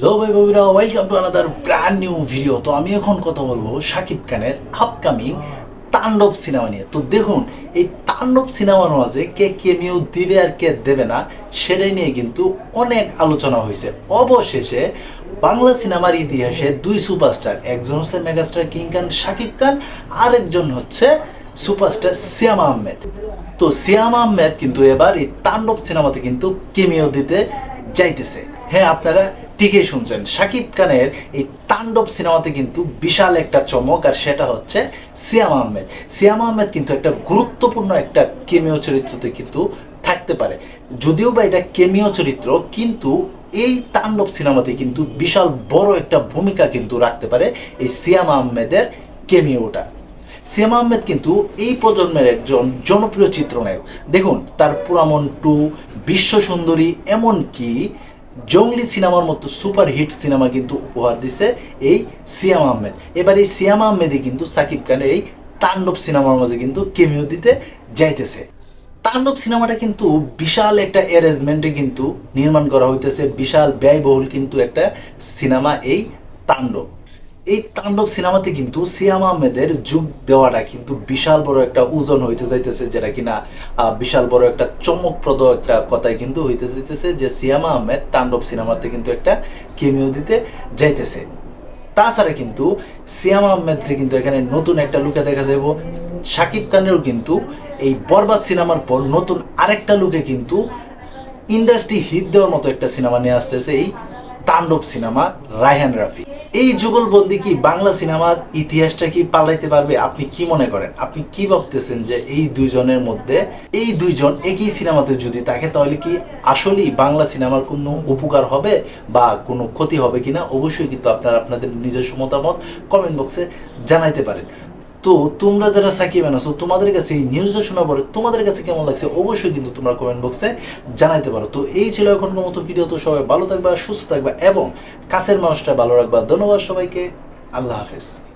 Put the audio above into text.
Hello ভাই বন্ধুরা welcome to another brand new video তো আমি এখন কথা বলব শাকিব খানের আপকামিং তাণ্ডব সিনেমা নিয়ে। তো দেখুন, এই তাণ্ডব সিনেমার মাঝে কে কেমিও দিবে আর কে দেবে না, সেটাই নিয়ে কিন্তু অনেক আলোচনা হয়েছে। অবশেষে বাংলা সিনেমার ইতিহাসে দুই সুপারস্টার, একজন হচ্ছে মেগাস্টার কিং খান শাকিব খান, আরেকজন হচ্ছে সুপারস্টার সিয়াম আহমেদ। তো সিয়াম আহমেদ কিন্তু এবার এই তাণ্ডব সিনেমাতে কিন্তু কেমিও দিতে যাইতেছে। হ্যাঁ আপনারা ঠিকই শুনছেন শাকিব খানের এই তাণ্ডব সিনেমাতে কিন্তু বিশাল একটা চমক, আর সেটা হচ্ছে সিয়াম আহমেদ। সিয়াম আহমেদ কিন্তু একটা গুরুত্বপূর্ণ একটা কেমিও চরিত্রতে কিন্তু থাকতে পারে। যদিও বা এটা কেমিও চরিত্র, কিন্তু এই তাণ্ডব সিনেমাতে কিন্তু বিশাল বড় একটা ভূমিকা কিন্তু রাখতে পারে এই সিয়াম আহমেদের কেমিওটা। সিয়াম আহমেদ কিন্তু এই প্রজন্মের একজন জনপ্রিয় চিত্রনায়ক। দেখুন, তার পুরামন টু, বিশ্ব সুন্দরী, এমনকি জঙ্গলি সিনেমার মতো সুপার হিট সিনেমা কিন্তু উপহার দিছে এই সিয়াম আহমেদ। এবার এই সিয়াম আহমেদই কিন্তু সাকিব খানের এই তাণ্ডব সিনেমার মাঝে কিন্তু কেমিও দিতে যাইতেছে। তাণ্ডব সিনেমাটা কিন্তু বিশাল একটা অ্যারেঞ্জমেন্টে কিন্তু নির্মাণ করা হইতেছে, বিশাল ব্যয়বহুল কিন্তু একটা সিনেমা এই তাণ্ডব। এই তাণ্ডব সিনেমাতে কিন্তু সিয়াম আহমেদের যুগ দেওয়াটা কিন্তু বিশাল বড় একটা ওজন হইতে যাইতেছে, যেটা কিনা বিশাল বড় একটা চমকপ্রদ একটা কথাই কিন্তু হইতে যাইতেছে যে সিয়াম আহমেদ তাণ্ডব সিনেমাতে কিন্তু একটা কেমিও দিতে যাইতেছে। তাছাড়া কিন্তু সিয়াম আহমেদকে কিন্তু এখানে নতুন একটা লুকে দেখা যাব শাকিব খানেরও কিন্তু এই বরবাদ সিনেমার পর নতুন আরেকটা লুকে কিন্তু ইন্ডাস্ট্রি হিট দেওয়ার মতো একটা সিনেমা নিয়ে আসতেছে এই তাণ্ডব সিনেমা, রায়হান রাফি। এই যুগলবন্দি কি বাংলা সিনেমার ইতিহাসটা কি পাল্টাইতে পারবে? আপনি কি মনে করেন? আপনি কি ভাবতেছেন যে এই দুইজনের মধ্যে, এই দুইজন একই সিনেমাতে যদি থাকে, তাহলে কি আসলেই বাংলা সিনেমার কোনো উপকার হবে বা কোনো ক্ষতি হবে কিনা? অবশ্যই কিন্তু আপনারা আপনাদের নিজস্ব মতামত কমেন্ট বক্সে জানাইতে পারেন। তো তোমরা যারা সাকিব আনাছো তোমাদের কাছে এই নিউজটা শোনার পরে তোমাদের কাছে কেমন লাগছে? অবশ্যই কিন্তু তোমরা কমেন্ট বক্সে জানাইতে পারো। তো এই ছিল এখনকার মতো ভিডিও তো সবাই ভালো থাকবা, সুস্থ থাকবা, এবং কাছের মানুষটা ভালো রাখবা। ধন্যবাদ সবাইকে। আল্লাহ হাফেজ।